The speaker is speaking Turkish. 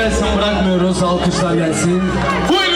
gelsin bırakmıyoruz. Alkışlar gelsin. Buyurun.